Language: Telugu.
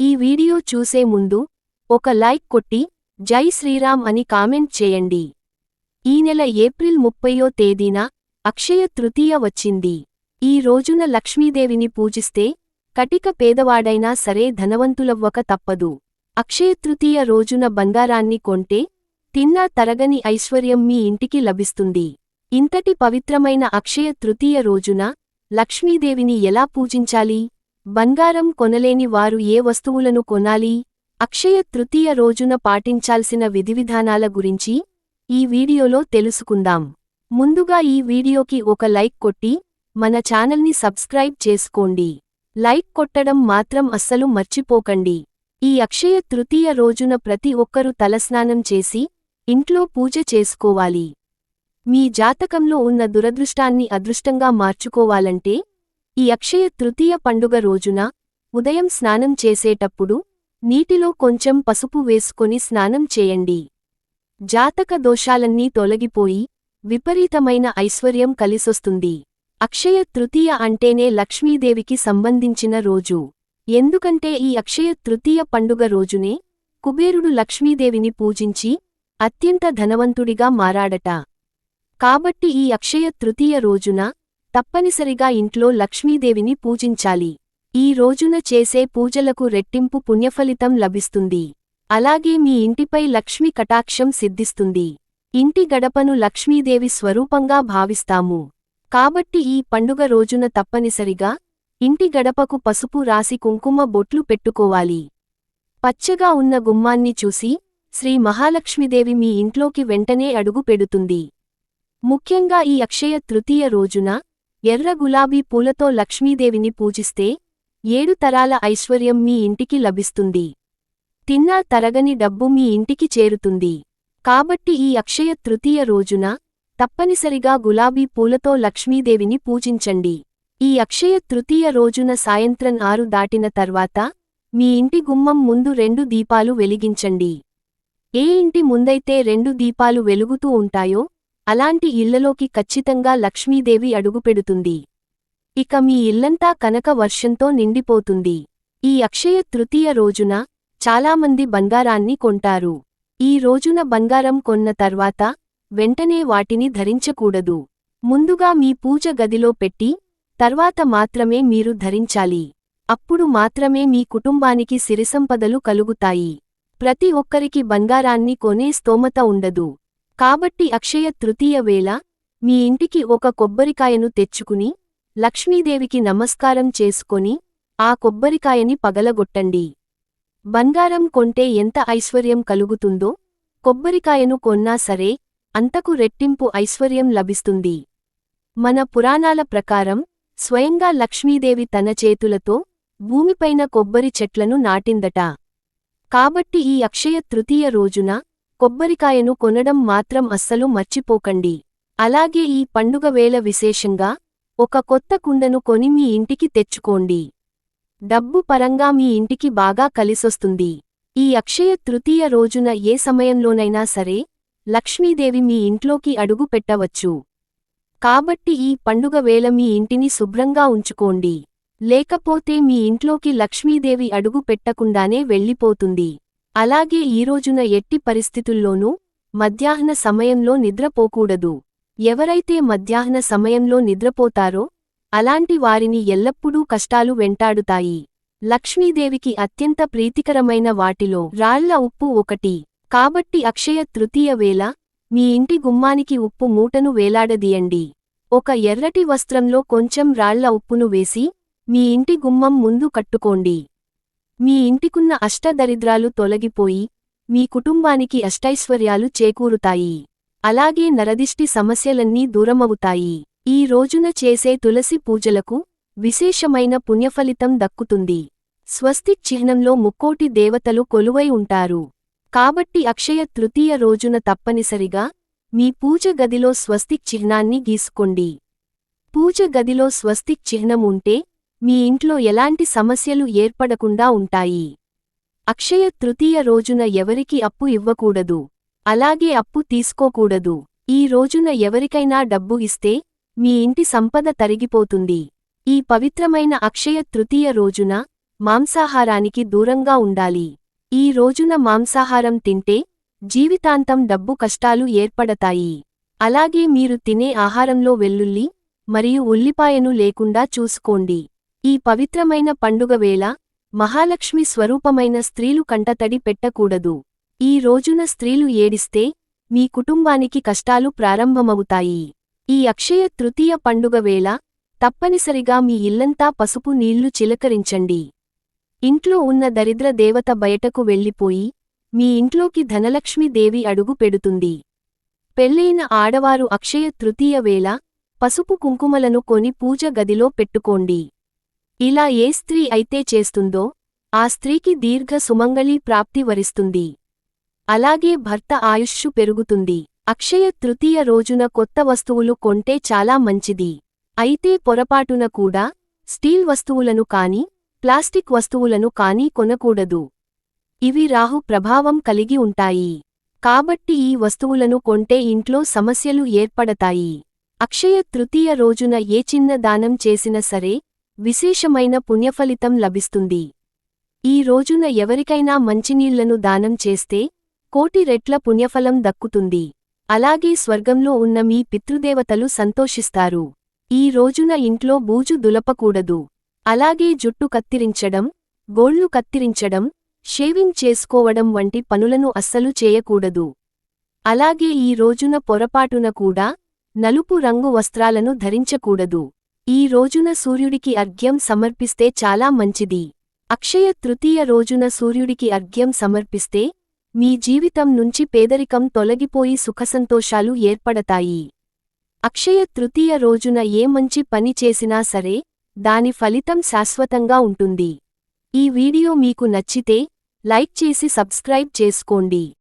ఈ వీడియో చూసే ముందు ఒక లైక్ కొట్టి జై శ్రీరామ్ అని కామెంట్ చేయండి. ఈ నెల ఏప్రిల్ ముప్పయో తేదీన అక్షయ తృతీయ వచ్చింది. ఈ రోజున లక్ష్మీదేవిని పూజిస్తే కటిక పేదవాడైనా సరే ధనవంతులవ్వక తప్పదు. అక్షయ తృతీయ రోజున బంగారాన్ని కొంటే తిన్నా తరగని ఐశ్వర్యం మీ ఇంటికి లభిస్తుంది. ఇంతటి పవిత్రమైన అక్షయ తృతీయ రోజున లక్ష్మీదేవిని ఎలా పూజించాలి? బంగారం కొనలేని వారు ఏ వస్తువులను కొనాలి? అక్షయ తృతీయ రోజున పాటించాల్సిన విధివిధానాల గురించి ఈ వీడియోలో తెలుసుకుందాం. ముందుగా ఈ వీడియోకి ఒక లైక్ కొట్టి మన ఛానల్ని సబ్స్క్రైబ్ చేసుకోండి. లైక్ కొట్టడం మాత్రం అస్సలు మర్చిపోకండి. ఈ అక్షయ తృతీయ రోజున ప్రతి ఒక్కరూ తలస్నానం చేసి ఇంట్లో పూజ చేసుకోవాలి. మీ జాతకంలో ఉన్న దురదృష్టాన్ని అదృష్టంగా మార్చుకోవాలంటే ఈ అక్షయ తృతీయ పండుగ రోజున ఉదయం స్నానం చేసేటప్పుడు నీటిలో కొంచెం పసుపు వేసుకొని స్నానం చేయండి. జాతక దోషాలన్నీ తొలగిపోయి విపరీతమైన ఐశ్వర్యం కలిసొస్తుంది. అక్షయ తృతీయ అంటేనే లక్ష్మీదేవికి సంబంధించిన రోజు. ఎందుకంటే ఈ అక్షయ తృతీయ పండుగ రోజునే కుబేరుడు లక్ష్మీదేవిని పూజించి అత్యంత ధనవంతుడిగా మారాడట. కాబట్టి ఈ అక్షయ తృతీయ రోజున తప్పనిసరిగా ఇంట్లో లక్ష్మీదేవిని పూజించాలి. ఈ రోజున చేసే పూజలకు రెట్టింపు పుణ్యఫలితం లభిస్తుంది. అలాగే మీ ఇంటిపై లక్ష్మీ కటాక్షం సిద్ధిస్తుంది. ఇంటి గడపను లక్ష్మీదేవి స్వరూపంగా భావిస్తాము. కాబట్టి ఈ పండుగ రోజున తప్పనిసరిగా ఇంటి గడపకు పసుపు రాసి కుంకుమ బొట్లు పెట్టుకోవాలి. పచ్చగా ఉన్న గుమ్మాన్ని చూసి శ్రీ మహాలక్ష్మీదేవి మీ ఇంట్లోకి వెంటనే అడుగు పెడుతుంది. ముఖ్యంగా ఈ అక్షయ తృతీయ రోజున ఎర్ర గులాబీ పూలతో లక్ష్మీదేవిని పూజిస్తే ఏడు తరాల ఐశ్వర్యం మీ ఇంటికి లభిస్తుంది. తిన్నా తరగని డబ్బు మీ ఇంటికి చేరుతుంది. కాబట్టి ఈ అక్షయ తృతీయ రోజున తప్పనిసరిగా గులాబీ పూలతో లక్ష్మీదేవిని పూజించండి. ఈ అక్షయ తృతీయ రోజున సాయంత్రం ఆరు దాటిన తర్వాత మీ ఇంటి గుమ్మం ముందు రెండు దీపాలు వెలిగించండి. ఏ ఇంటి ముందైతే రెండు దీపాలు వెలుగుతూ ఉంటాయో అలాంటి ఇళ్ళలోకి ఖచ్చితంగా లక్ష్మీదేవి అడుగుపెడుతుంది. ఇక మీ ఇల్లంతా కనక వర్షంతో నిండిపోతుంది. ఈ అక్షయ తృతీయ రోజున చాలామంది బంగారాన్ని కొంటారు. ఈ రోజున బంగారం కొన్న తర్వాత వెంటనే వాటిని ధరించకూడదు. ముందుగా మీ పూజ గదిలో పెట్టి తర్వాత మాత్రమే మీరు ధరించాలి. అప్పుడు మాత్రమే మీ కుటుంబానికి సిరిసంపదలు కలుగుతాయి. ప్రతి ఒక్కరికి బంగారాన్ని కొనే స్తోమత ఉండదు. కాబట్టి అక్షయ తృతీయ వేళ మీ ఇంటికి ఒక కొబ్బరికాయను తెచ్చుకుని లక్ష్మీదేవికి నమస్కారం చేసుకొని ఆ కొబ్బరికాయని పగలగొట్టండి. బంగారం కొంటే ఎంత ఐశ్వర్యం కలుగుతుందో కొబ్బరికాయను కొన్నా సరే అంతకు రెట్టింపు ఐశ్వర్యం లభిస్తుంది. మన పురాణాల ప్రకారం స్వయంగా లక్ష్మీదేవి తన చేతులతో భూమిపైన కొబ్బరి చెట్లను నాటిందట. కాబట్టి ఈ అక్షయ తృతీయ రోజున కొబ్బరికాయను కొనడం మాత్రం అస్సలు మర్చిపోకండి. అలాగే ఈ పండుగ వేళ విశేషంగా ఒక కొత్త కుండను కొని మీ ఇంటికి తెచ్చుకోండి. డబ్బు పరంగా మీ ఇంటికి బాగా కలిసొస్తుంది. ఈ అక్షయ తృతీయ రోజున ఏ సమయంలోనైనా సరే లక్ష్మీదేవి మీ ఇంట్లోకి అడుగు పెట్టవచ్చు. కాబట్టి ఈ పండుగ వేళ మీ ఇంటిని శుభ్రంగా ఉంచుకోండి. లేకపోతే మీ ఇంట్లోకి లక్ష్మీదేవి అడుగు పెట్టకుండానే వెళ్ళిపోతుంది. అలాగే ఈ రోజున ఎట్టి పరిస్థితుల్లోనూ మధ్యాహ్న సమయంలో నిద్రపోకూడదు. ఎవరైతే మధ్యాహ్న సమయంలో నిద్రపోతారో అలాంటి వారిని ఎల్లప్పుడూ కష్టాలు వెంటాడుతాయి. లక్ష్మీదేవికి అత్యంత ప్రీతికరమైన వాటిలో రాళ్ళ ఉప్పు ఒకటి. కాబట్టి అక్షయ తృతీయ వేళ మీ ఇంటి గుమ్మానికి ఉప్పు మూటను వేలాడదీయండి. ఒక ఎర్రటి వస్త్రంలో కొంచెం రాళ్ళ ఉప్పును వేసి మీ ఇంటి గుమ్మం ముందు కట్టుకోండి. మీ ఇంటికున్న అష్టదరిద్రాలు తొలగిపోయి మీ కుటుంబానికి అష్టైశ్వర్యాలు చేకూరుతాయి. అలాగే నరదిష్టి సమస్యలన్నీ దూరమవుతాయి. ఈ రోజున చేసే తులసి పూజలకు విశేషమైన పుణ్యఫలితం దక్కుతుంది. స్వస్తిక్ చిహ్నంలో ముక్కోటి దేవతలు కొలువై ఉంటారు. కాబట్టి అక్షయ తృతీయ రోజున తప్పనిసరిగా మీ పూజ గదిలో స్వస్తిక్ చిహ్నాన్ని గీసుకోండి. పూజ గదిలో స్వస్తిక్ చిహ్నం ఉంటే మీ ఇంట్లో ఎలాంటి సమస్యలు ఏర్పడకుండా ఉంటాయి. అక్షయ తృతీయ రోజున ఎవరికి అప్పు ఇవ్వకూడదు. అలాగే అప్పు తీసుకోకూడదు. ఈ రోజున ఎవరికైనా డబ్బు ఇస్తే మీ ఇంటి సంపద తరిగిపోతుంది. ఈ పవిత్రమైన అక్షయ తృతీయ రోజున మాంసాహారానికి దూరంగా ఉండాలి. ఈ రోజున మాంసాహారం తింటే జీవితాంతం డబ్బు కష్టాలు ఏర్పడతాయి. అలాగే మీరు తినే ఆహారంలో వెల్లుల్లి మరియు ఉల్లిపాయను లేకుండా చూసుకోండి. ఈ పవిత్రమైన పండుగ వేళ మహాలక్ష్మి స్వరూపమైన స్త్రీలు కంటతడి పెట్టకూడదు. ఈ రోజున స్త్రీలు ఏడిస్తే మీ కుటుంబానికి కష్టాలు ప్రారంభమవుతాయి. ఈ అక్షయ తృతీయ పండుగ వేళ తప్పనిసరిగా మీ ఇల్లంతా పసుపు నీళ్ళు చిలకరించండి. ఇంట్లో ఉన్న దరిద్ర దేవత బయటకు వెళ్ళిపోయి మీ ఇంట్లోకి ధనలక్ష్మీదేవి అడుగు పెడుతుంది. పెళ్ళైన ఆడవారు అక్షయ తృతీయ వేళ పసుపు కుంకుమలను కొని పూజ గదిలో పెట్టుకోండి. ఇలా ఏ స్త్రీ అయితే చేస్తుందో ఆ స్త్రీకి దీర్ఘ సుమంగళీ ప్రాప్తి వరిస్తుంది. అలాగే భర్త ఆయుష్షు పెరుగుతుంది. అక్షయ తృతీయ రోజున కొత్త వస్తువులు కొంటే చాలా మంచిది. అయితే పొరపాటున కూడా స్టీల్ వస్తువులను కాని ప్లాస్టిక్ వస్తువులను కానీ కొనకూడదు. ఇవి రాహు ప్రభావం కలిగి ఉంటాయి. కాబట్టి ఈ వస్తువులను కొంటే ఇంట్లో సమస్యలు ఏర్పడతాయి. అక్షయ తృతీయ రోజున ఏ చిన్న దానం చేసినా సరే విశేషమైన పుణ్యఫలితం లభిస్తుంది. ఈ రోజున ఎవరికైనా మంచినీళ్ళను దానం చేస్తే కోటి రెట్ల పుణ్యఫలం దక్కుతుంది. అలాగే స్వర్గంలో ఉన్న మీ పితృదేవతలు సంతోషిస్తారు. ఈ రోజున ఇంట్లో బూజు దులపకూడదు. అలాగే జుట్టు కత్తిరించడం గోళ్ళు కత్తిరించడం షేవింగ్ చేసుకోవడం వంటి పనులను అస్సలు చేయకూడదు. అలాగే ఈ రోజున పొరపాటున కూడా నలుపు రంగు వస్త్రాలను ధరించకూడదు. ఈ రోజున సూర్యుడికి అర్ఘ్యం సమర్పిస్తే చాలా మంచిది. అక్షయ తృతీయ రోజున సూర్యుడికి అర్ఘ్యం సమర్పిస్తే మీ జీవితం నుంచి పేదరికం తొలగిపోయి సుఖసంతోషాలు ఏర్పడతాయి. అక్షయ తృతీయ రోజున ఏ మంచి పని చేసినా సరే దాని ఫలితం శాశ్వతంగా ఉంటుంది. ఈ వీడియో మీకు నచ్చితే లైక్ చేసి సబ్స్క్రైబ్ చేసుకోండి.